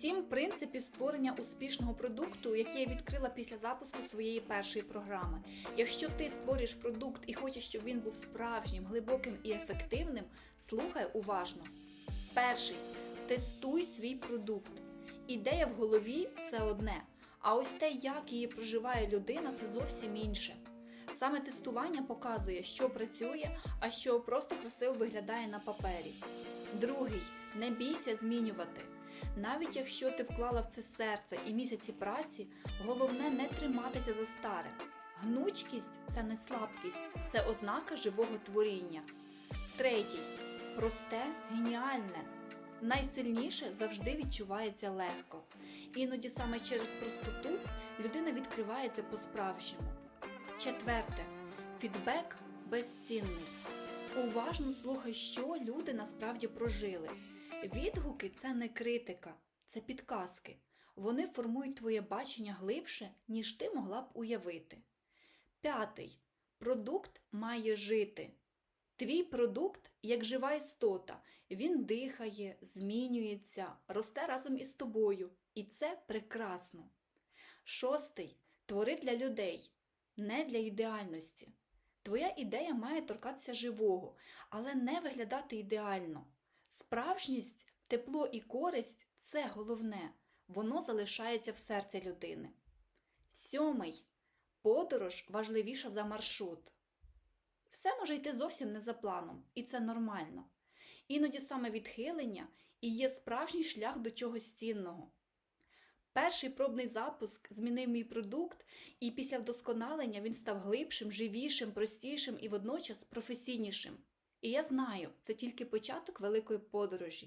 Сім принципів створення успішного продукту, які я відкрила після запуску своєї першої програми. Якщо ти створюєш продукт і хочеш, щоб він був справжнім, глибоким і ефективним, слухай уважно. Перший тестуй свій продукт. Ідея в голові це одне, а ось те, як її проживає людина, це зовсім інше. Саме тестування показує, що працює, а що просто красиво виглядає на папері. Другий не бійся змінювати. Навіть якщо ти вклала в це серце і місяці праці, головне не триматися за старе. Гнучкість це не слабкість, це ознака живого творіння. Третій просте, геніальне. Найсильніше завжди відчувається легко. Іноді саме через простоту людина відкривається по-справжньому. Четверте фідбек безцінний. Уважно слухай, що люди насправді прожили. Відгуки це не критика, це підказки. Вони формують твоє бачення глибше, ніж ти могла б уявити. П'ятий. Продукт має жити. Твій продукт як жива істота. Він дихає, змінюється, росте разом із тобою. І це прекрасно. Шостий. Твори для людей, не для ідеальності. Твоя ідея має торкатися живого, але не виглядати ідеально. Справжність, тепло і користь це головне, воно залишається в серці людини. Сьомий подорож важливіша за маршрут. Все може йти зовсім не за планом, і це нормально. Іноді саме відхилення і є справжній шлях до чогось цінного. Перший пробний запуск змінив мій продукт, і після вдосконалення він став глибшим, живішим, простішим і водночас професійнішим. І я знаю, це тільки початок великої подорожі.